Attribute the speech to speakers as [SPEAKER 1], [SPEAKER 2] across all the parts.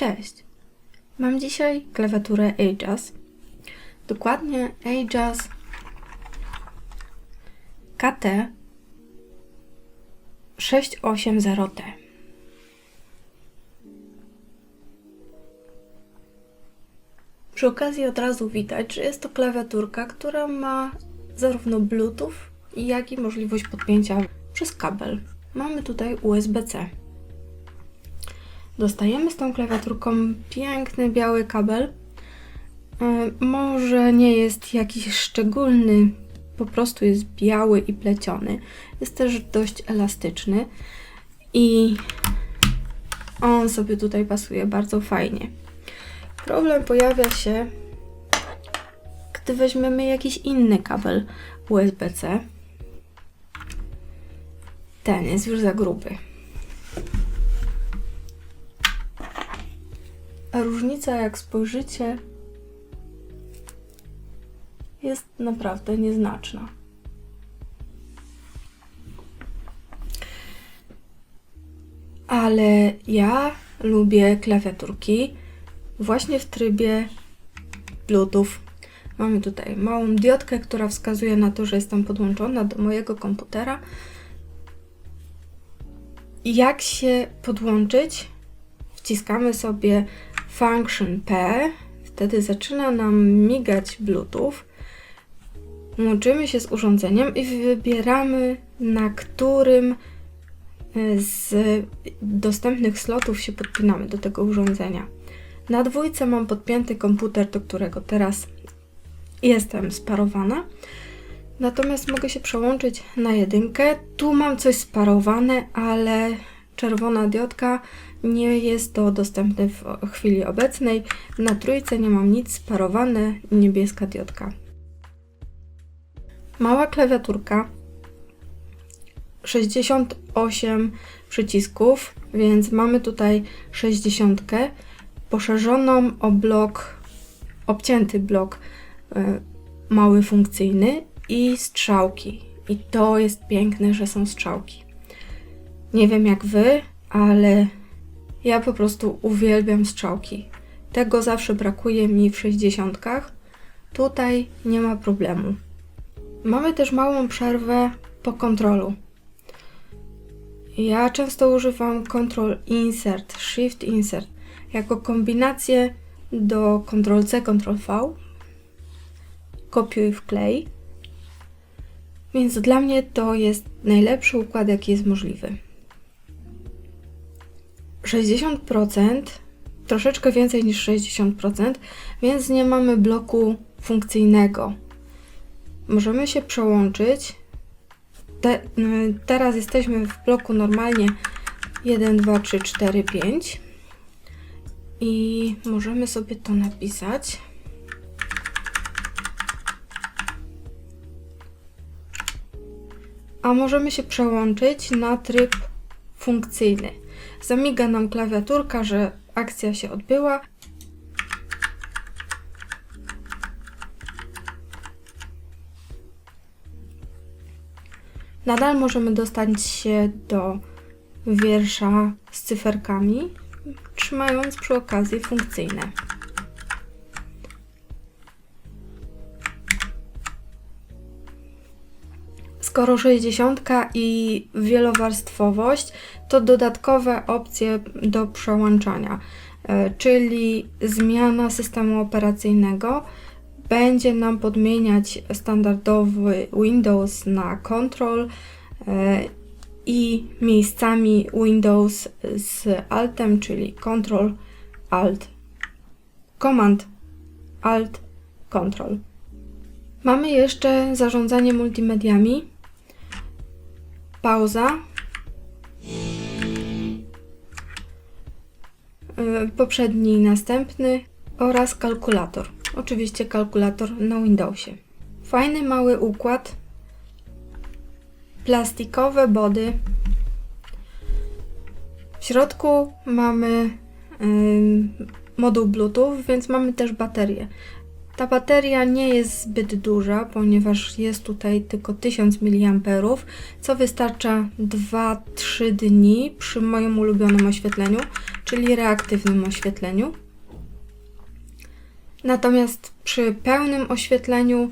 [SPEAKER 1] Cześć! Mam dzisiaj klawiaturę Ajas. Dokładnie Ajas KT 680T. Przy okazji od razu widać, że jest to klawiaturka, która ma zarówno Bluetooth, jak i możliwość podpięcia przez kabel. Mamy tutaj USB-C. Dostajemy z tą klawiaturką piękny biały kabel. E, Może nie jest jakiś szczególny, po prostu jest biały i pleciony. Jest też dość elastyczny i on sobie tutaj pasuje bardzo fajnie. Problem pojawia się, gdy weźmiemy jakiś inny kabel USB-C. Ten jest już za gruby. Różnica, jak spojrzycie, jest naprawdę nieznaczna. Ale ja lubię klawiaturki właśnie w trybie Bluetooth. Mamy tutaj małą diodkę, która wskazuje na to, że jestem podłączona do mojego komputera. Jak się podłączyć? Wciskamy sobie Function P, wtedy zaczyna nam migać Bluetooth. Łączymy się z urządzeniem i wybieramy, na którym e, z dostępnych slotów się podpinamy do tego urządzenia. Na dwójce mam podpięty komputer, do którego teraz jestem sparowana. Natomiast mogę się przełączyć na jedynkę. Tu mam coś sparowane, ale czerwona diodka nie jest to dostępne w chwili obecnej. Na trójce nie mam nic sparowane, niebieska diodka. Mała klawiaturka, 68 przycisków, więc mamy tutaj 60, poszerzoną o blok, obcięty blok y, mały funkcyjny i strzałki. I to jest piękne, że są strzałki. Nie wiem jak wy, ale ja po prostu uwielbiam strzałki. Tego zawsze brakuje mi w 60. Tutaj nie ma problemu. Mamy też małą przerwę po kontrolu. Ja często używam Ctrl Insert, Shift Insert jako kombinację do Ctrl C, Ctrl V. Kopiuj wklej. Więc dla mnie to jest najlepszy układ, jaki jest możliwy. 60%, troszeczkę więcej niż 60%, więc nie mamy bloku funkcyjnego. Możemy się przełączyć. Te, y, teraz jesteśmy w bloku normalnie 1, 2, 3, 4, 5 i możemy sobie to napisać. A możemy się przełączyć na tryb funkcyjny. Zamiga nam klawiaturka, że akcja się odbyła. Nadal możemy dostać się do wiersza z cyferkami, trzymając przy okazji funkcyjne. Skoro 60 i wielowarstwowość, to dodatkowe opcje do przełączania, e, czyli zmiana systemu operacyjnego będzie nam podmieniać standardowy Windows na Control e, i miejscami Windows z Altem, czyli Control Alt Command Alt Control. Mamy jeszcze zarządzanie multimediami. Pauza. Yy, Poprzedni i następny oraz kalkulator. Oczywiście kalkulator na Windowsie. Fajny mały układ. Plastikowe body. W środku mamy moduł Bluetooth, więc mamy też baterię. Ta bateria nie jest zbyt duża, ponieważ jest tutaj tylko 1000 mAh, co wystarcza 2-3 dni przy moim ulubionym oświetleniu, czyli reaktywnym oświetleniu. Natomiast przy pełnym oświetleniu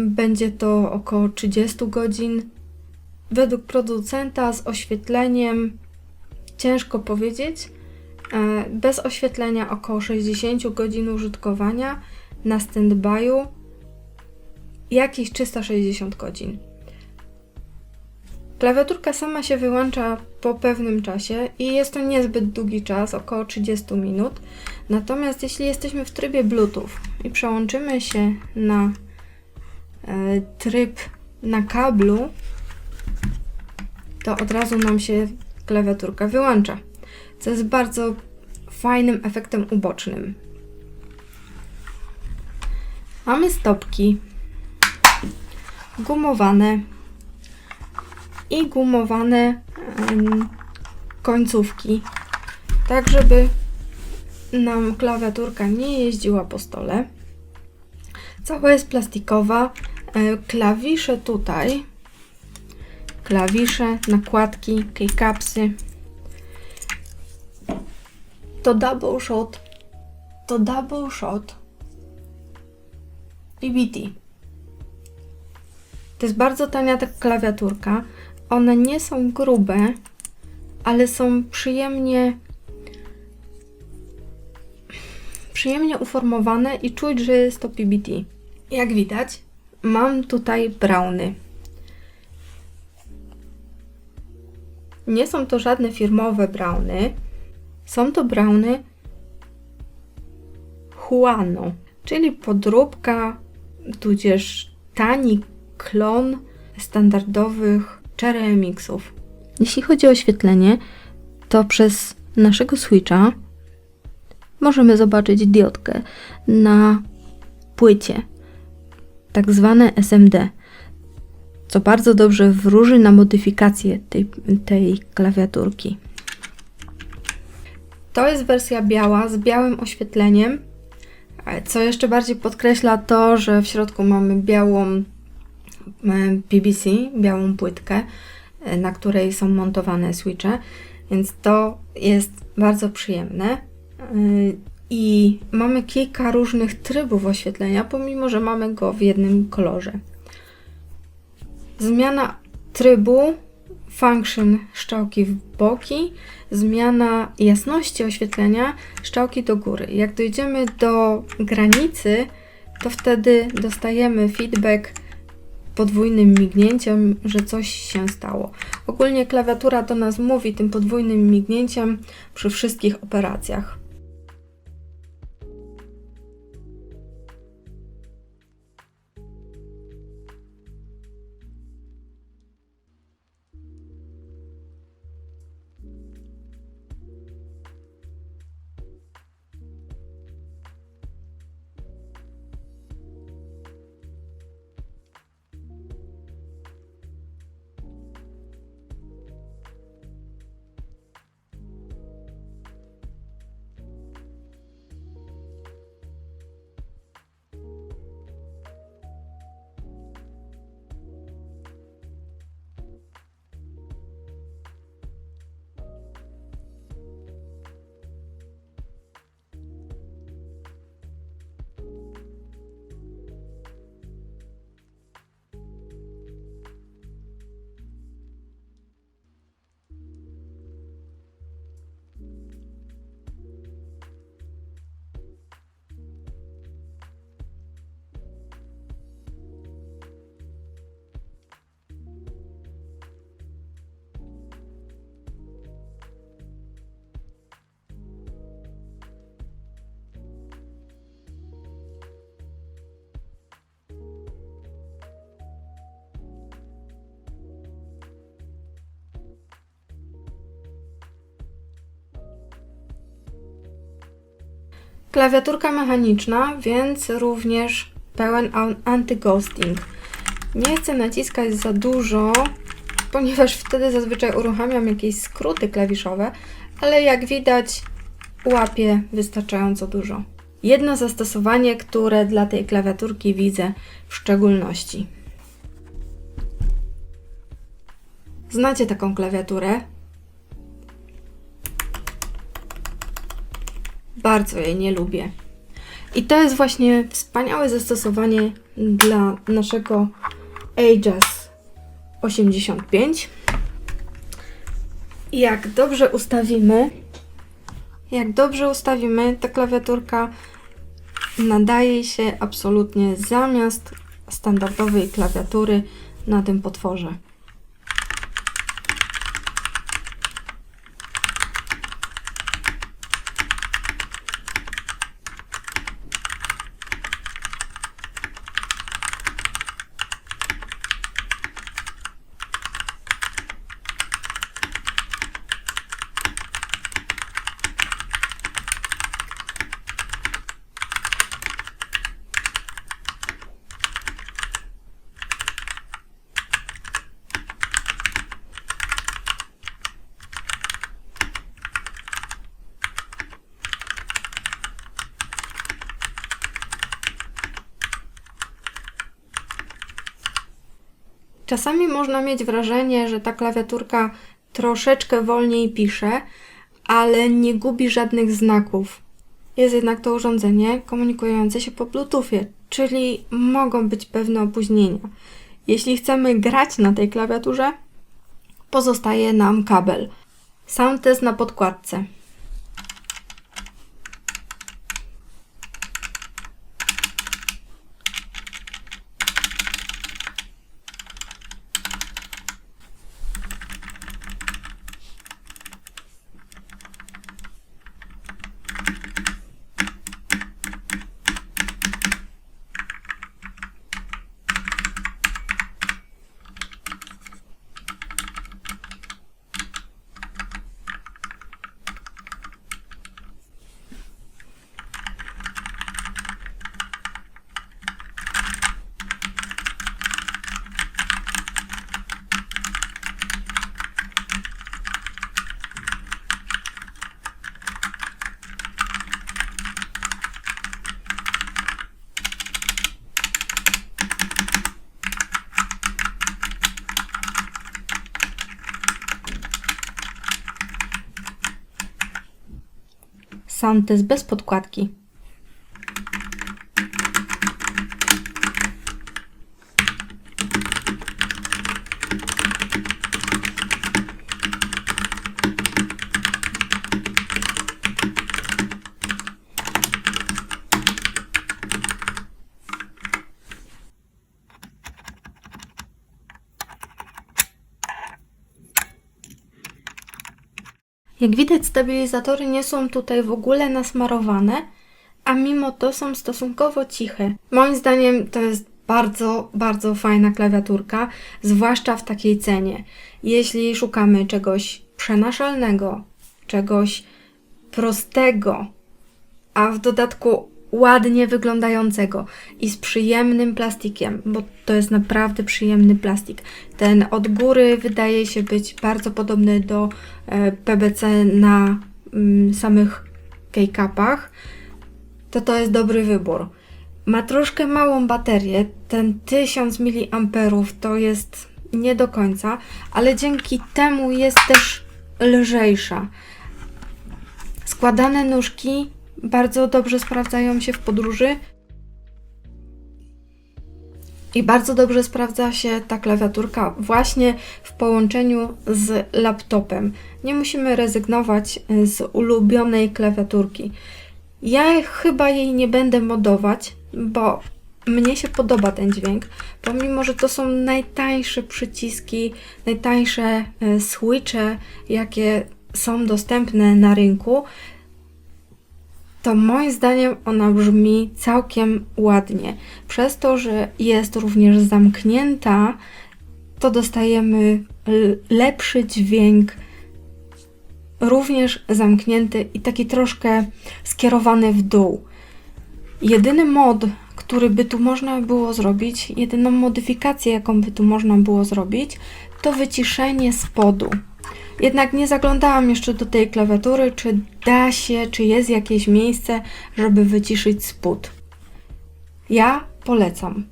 [SPEAKER 1] będzie to około 30 godzin. Według producenta z oświetleniem ciężko powiedzieć. E, Bez oświetlenia około 60 godzin użytkowania, na standby'u jakieś 360 godzin. Klawiaturka sama się wyłącza po pewnym czasie i jest to niezbyt długi czas, około 30 minut. Natomiast jeśli jesteśmy w trybie Bluetooth i przełączymy się na e, tryb na kablu, to od razu nam się klawiaturka wyłącza, co jest bardzo fajnym efektem ubocznym. Mamy stopki gumowane i gumowane końcówki, tak żeby nam klawiaturka nie jeździła po stole. Cała jest plastikowa. E, Klawisze tutaj, klawisze, nakładki, keycapsy. To double shot, to double shot PBT. To jest bardzo tania ta klawiaturka. One nie są grube, ale są przyjemnie przyjemnie uformowane i czuć, że jest to PBT. Jak widać, mam tutaj browny. Nie są to żadne firmowe browny. Są to browny Huano, czyli podróbka, tudzież tani klon standardowych Cherry Mixów. Jeśli chodzi o oświetlenie, to przez naszego switcha możemy zobaczyć diodkę na płycie, tak zwane SMD, co bardzo dobrze wróży na modyfikację tej, tej klawiaturki. To jest wersja biała z białym oświetleniem, co jeszcze bardziej podkreśla to, że w środku mamy białą e, PBC, białą płytkę, e, na której są montowane switche, więc to jest bardzo przyjemne. Yy, I mamy kilka różnych trybów oświetlenia, pomimo że mamy go w jednym kolorze. Zmiana trybu, function strzałki w boki, zmiana jasności oświetlenia, strzałki do góry. Jak dojdziemy do granicy, to wtedy dostajemy feedback podwójnym mignięciem, że coś się stało. Ogólnie klawiatura do nas mówi tym podwójnym mignięciem przy wszystkich operacjach. Klawiaturka mechaniczna, więc również pełen an- anty-ghosting. Nie chcę naciskać za dużo, ponieważ wtedy zazwyczaj uruchamiam jakieś skróty klawiszowe, ale jak widać łapie wystarczająco dużo. Jedno zastosowanie, które dla tej klawiaturki widzę w szczególności. Znacie taką klawiaturę? Bardzo jej nie lubię. I to jest właśnie wspaniałe zastosowanie dla naszego Aegis 85. Jak dobrze ustawimy, jak dobrze ustawimy, ta klawiaturka nadaje się absolutnie zamiast standardowej klawiatury na tym potworze. Czasami można mieć wrażenie, że ta klawiaturka troszeczkę wolniej pisze, ale nie gubi żadnych znaków. Jest jednak to urządzenie komunikujące się po Bluetoothie, czyli mogą być pewne opóźnienia. Jeśli chcemy grać na tej klawiaturze, pozostaje nam kabel. Sound test na podkładce. Sound test bez podkładki. Jak widać, stabilizatory nie są tutaj w ogóle nasmarowane, a mimo to są stosunkowo ciche. Moim zdaniem to jest bardzo, bardzo fajna klawiaturka, zwłaszcza w takiej cenie. Jeśli szukamy czegoś przenaszalnego, czegoś prostego, a w dodatku ładnie wyglądającego i z przyjemnym plastikiem, bo to jest naprawdę przyjemny plastik. Ten od góry wydaje się być bardzo podobny do e, PBC na mm, samych K-Capach, to to jest dobry wybór. Ma troszkę małą baterię, ten 1000 mAh to jest nie do końca, ale dzięki temu jest też lżejsza. Składane nóżki bardzo dobrze sprawdzają się w podróży. I bardzo dobrze sprawdza się ta klawiaturka właśnie w połączeniu z laptopem. Nie musimy rezygnować z ulubionej klawiaturki. Ja chyba jej nie będę modować, bo mnie się podoba ten dźwięk, pomimo że to są najtańsze przyciski, najtańsze e, switche, jakie są dostępne na rynku to moim zdaniem ona brzmi całkiem ładnie. Przez to, że jest również zamknięta, to dostajemy lepszy dźwięk, również zamknięty i taki troszkę skierowany w dół. Jedyny mod, który by tu można było zrobić, jedyną modyfikację, jaką by tu można było zrobić, to wyciszenie spodu. Jednak nie zaglądałam jeszcze do tej klawiatury, czy da się, czy jest jakieś miejsce, żeby wyciszyć spód. Ja polecam.